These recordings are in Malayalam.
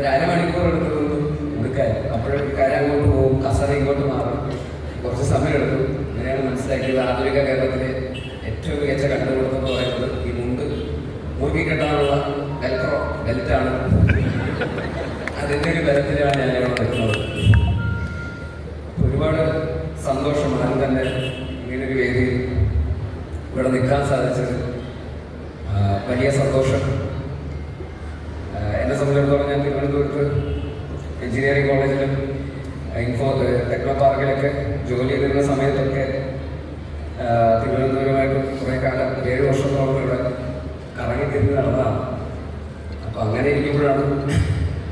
ഒരു അരമണിക്കൂർ എടുത്തു കൊടുക്കാൻ അപ്പോഴൊക്കെ കാര്യം അങ്ങോട്ട് പോകും. കസറ ഇങ്ങോട്ട് മാറും. കുറച്ച് സമയം എടുത്തു അങ്ങനെയാണ് മനസ്സിലാക്കിയത് ആധുനിക കേരളത്തിലെ ഏറ്റവും മികച്ച കണ്ടുപിടുത്തം പറയുന്നത് ഈ മുണ്ട്. മുറുക്കി കെട്ടാനുള്ള വെൽക്രോ ബെൽറ്റാണ് അതിന്റെ ഒരു ബലത്തിലാണ് ഞാൻ ഇവിടെ നിൽക്കുന്നത് ഒരുപാട് സന്തോഷമാണ് തന്നെ ഇങ്ങനൊരു വേദിയിൽ ഇവിടെ നിൽക്കാൻ സാധിച്ചത്. വലിയ സന്തോഷം. ഇൻഫോ ടെക്നോ പാർക്കിലൊക്കെ ജോലി ചെയ്തിരുന്ന സമയത്തൊക്കെ തിരുവനന്തപുരമായിട്ട് കുറേ കാലം ഏഴ് വർഷത്തോളം ഇവിടെ കറങ്ങി തിരിഞ്ഞ് നടന്നതാണ്. അപ്പോൾ അങ്ങനെ ഇരിക്കുമ്പോഴാണ്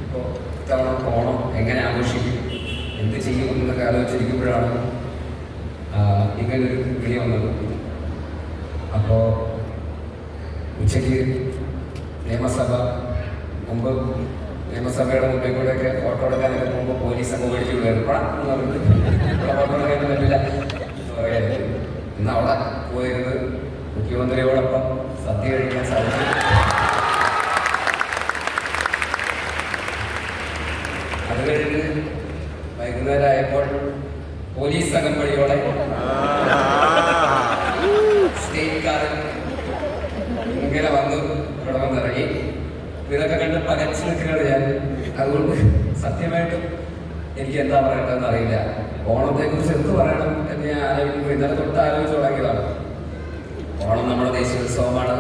ഇപ്പോൾ ഇത്തവണ ഓണം എങ്ങനെ ആഘോഷിക്കും എന്ത് ചെയ്യും എന്നൊക്കെ ആലോചിച്ചിരിക്കുമ്പോഴാണ് ഇങ്ങനൊരു വിളി വന്നത്. അപ്പോൾ ഉച്ചയ്ക്ക് നിയമസഭ മുമ്പ് നിയമസഭയുടെ മുമ്പിൽ ഒക്കെ ഫോട്ടോ എടുക്കാനൊക്കെ പോകുമ്പോൾ പോലീസ് അങ്ങ് മേടിച്ചു പറഞ്ഞിട്ട് "ഇവിടെ പറ്റില്ല. ഇന്ന് അവിടെ പോയിരുന്നത് മുഖ്യമന്ത്രിയോടൊപ്പം സദ്യ കഴിക്കാൻ സാധിച്ചു അത് കഴിഞ്ഞ് വൈകുന്നേരം ആയപ്പോൾ പോലീസ് സംഘം സ്റ്റേറ്റ് കാറിൽ ഇങ്ങനെ വന്നു ഇവിടെ വന്നിറങ്ങി ഇതൊക്കെ കണ്ട് പകച്ചു നിൽക്കുകയാണ് ഞാൻ. അതുകൊണ്ട് സത്യമായിട്ടും എനിക്ക് എന്താ പറയേണ്ടതെന്ന് അറിയില്ല. ഓണത്തെ കുറിച്ച് എന്ത് പറയണം എന്ന് ഞാൻ ആലോചിക്കുമ്പോൾ ഇന്നലെ തൊട്ട് ആലോചിച്ച് തുടങ്ങിയതാണ് ഓണം നമ്മുടെ ദേശീയ ഉത്സവമാണ്.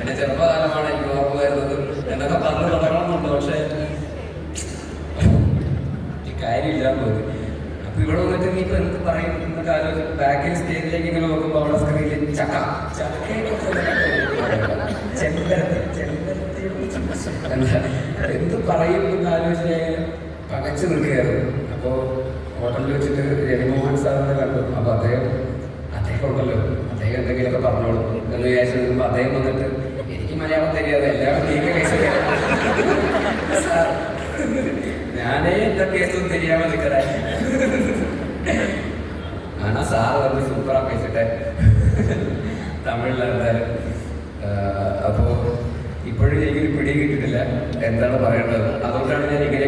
എന്റെ ചെറുപ്പകാലമാണ് എനിക്ക് ഓർമ്മ വരുന്നത് എന്നൊക്കെ പറഞ്ഞു തുടങ്ങണമെന്നുണ്ട്. പക്ഷേ കാര്യമില്ലാന്ന് തോന്നി. അപ്പൊ ഇവിടെ വന്നിട്ട് നീ ഇപ്പൊ എന്ത് പറയും എന്നൊക്കെ ആലോചിച്ച് ബാക്കിൽ സ്റ്റേജിലേക്ക് ഇങ്ങനെ നോക്കുമ്പോൾ അവിടെ സ്ക്രീനിൽ ചക്ക. ചക്കയെക്കുറിച്ച് എന്ത് പറയും എന്ന് ആലോചിച്ച് ഞാൻ പകച്ചു നിൽക്കുകയായിരുന്നു. അപ്പോൾ ഹോട്ടലിൽ വെച്ചിട്ട് രവിമോഹൻ സാറിനെ കണ്ടു. അപ്പോൾ അദ്ദേഹം അദ്ദേഹം ഉണ്ടല്ലോ. അദ്ദേഹം എന്തെങ്കിലുമൊക്കെ പറഞ്ഞോളൂ എന്ന് വിചാരിച്ചു നിൽക്കുമ്പോൾ അദ്ദേഹം വന്നിട്ട് എനിക്ക് മലയാളം தெரியாது എല്ലാവരും നീക്ക കേസ് ഞാനേ എന്താ കേസൊന്നും தெரியாம നിൽക്കടാ ஆனா சார் வந்து சூப்பரா பேசிட்டேன் தமிழ்ல എന്താണ് പറയേണ്ടത്? അതുകൊണ്ടാണ് ഞാൻ ഇങ്ങനെയൊക്കെ